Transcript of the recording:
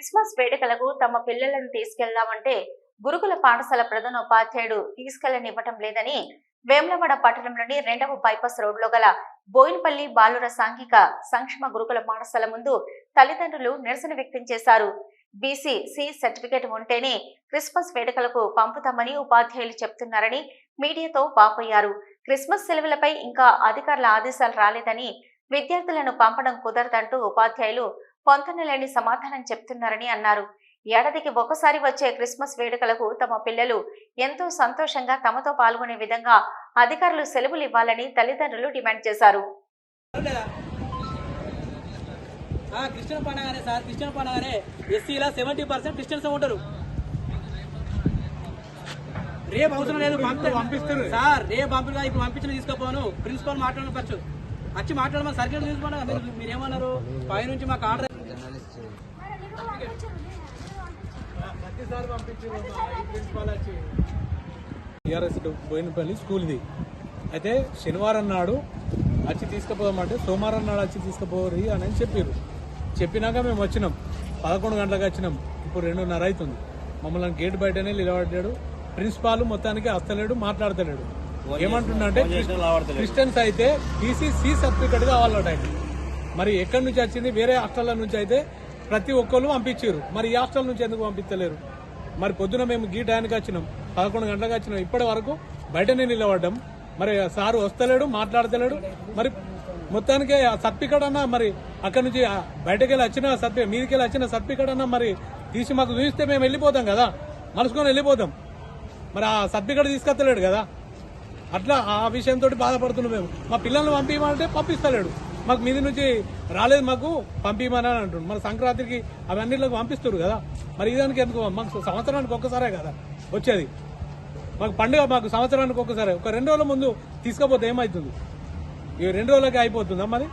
Christmas వేడుకలకు తమ పిల్లలను తీసుకెళ్దామంటే గురుకుల పాఠశాల ప్రధానోపాధ్యాయుడు తీసుకెళ్ళనివ్వటం లేదని వేములవాడ పట్టణంలోని రెండవ బైపాస్ రోడ్లో గల బోయినపల్లి బాలుర సాంఘిక సంక్షేమ గురుకుల పాఠశాల ముందు తల్లిదండ్రులు నిరసన వ్యక్తం చేశారు. బీసీ సి సర్టిఫికేట్ ఉంటేనే క్రిస్మస్ వేడుకలకు పంపుతామని ఉపాధ్యాయులు చెప్తున్నారని మీడియాతో వాపోయారు. క్రిస్మస్ సెలవులపై ఇంకా అధికారుల ఆదేశాలు రాలేదని విద్యార్థులను పంపడం కుదరదంటూ ఉపాధ్యాయులు పొంతనలేని సమాధానం చెప్తున్నారని అన్నారు. ఏడాదికి ఒకసారి వచ్చే క్రిస్మస్ వేడుకలకు తమ పిల్లలు ఎంతో సంతోషంగా తమతో పాల్గొనే విధంగా అధికారులు సెలవులు ఇవ్వాలని తల్లిదండ్రులు డిమాండ్ చేశారు. క్రిస్టియన్ పండగనే సార్ క్రిస్టియన్ పండగనే. ఎస్సీలా సెవెంటీ పర్సెంట్ క్రిస్టియన్స్ ఉంటారు. రేపు అవసరం లేదు పంపిస్తారు సార్ రేపు పంపిగా ఇప్పుడు పంపించిన తీసుకోపోను. ప్రిన్సిపల్ మాట్లాడవచ్చు వచ్చి మాట్లాడమని సర్కిల్ తీసుకోండి మీరు మీరేమన్నారు? పైనుంచి మాకు ఆర్డర్ టీఆర్ఎస్ బోయినపల్లి స్కూల్ది. అయితే శనివారం నాడు వచ్చి తీసుకుపోదామంటే సోమవారం నాడు వచ్చి తీసుకుపోరి అని అని చెప్పారు చెప్పినాక మేము వచ్చినాం. పదకొండు గంటలకు వచ్చినాం. ఇప్పుడు రెండున్నర అవుతుంది. మమ్మల్ని గేట్ బయటనే నిలబడ్డాడు. ప్రిన్సిపాల్ మొత్తానికి వస్తలేడు మాట్లాడతలేడు. ఏమంటుండంటే క్రిస్టియన్స్ అయితే బీసీ సి సర్టిఫికెట్ కావాలట ఆయనకి. మరి ఎక్కడి నుంచి వచ్చింది? వేరే హాస్టల్ల నుంచి అయితే ప్రతి ఒక్కరు పంపించారు. మరి ఈ హాస్టల్ నుంచి ఎందుకు పంపించలేరు? మరి పొద్దున మేము గీ టైంకి వచ్చినాం. పదకొండు గంటలకు వచ్చినాం. ఇప్పటి వరకు బయటనే నిలబడ్డాం. మరి సారు వస్తలేడు మాట్లాడతలేడు. మరి మొత్తానికి ఆ సర్టిఫికెట్ అన్నా మరి అక్కడ నుంచి బయటకు వెళ్ళి వచ్చిన సర్టిఫికెట్ మీదకి వెళ్ళి వచ్చిన సర్టిఫికెట్ అన్నా మరి తీసి మాకు చూపిస్తే మేము వెళ్ళిపోతాం కదా. మనసుకొని వెళ్ళిపోతాం. మరి ఆ సర్టిఫికెట్ తీసుకొస్తలేడు కదా. అట్లా ఆ విషయంతో బాధపడుతున్నాం మేము. మా పిల్లల్ని పంపించమంటే పంపిస్తలేడు. మాకు మీది నుంచి రాలేదు మాకు పంపించమని అని అంటుండు. మన సంక్రాంతికి అవన్నిటిలోకి పంపిస్తారు కదా. మరి ఇదానికి ఎందుకు? మాకు సంవత్సరానికి ఒక్కసారే కదా వచ్చేది. మాకు పండుగ మాకు సంవత్సరానికి ఒక్కసారి. ఒక రెండు రోజుల ముందు తీసుకపోతే ఏమవుతుంది ఈ రెండు రోజులకి అయిపోతుందా మరి?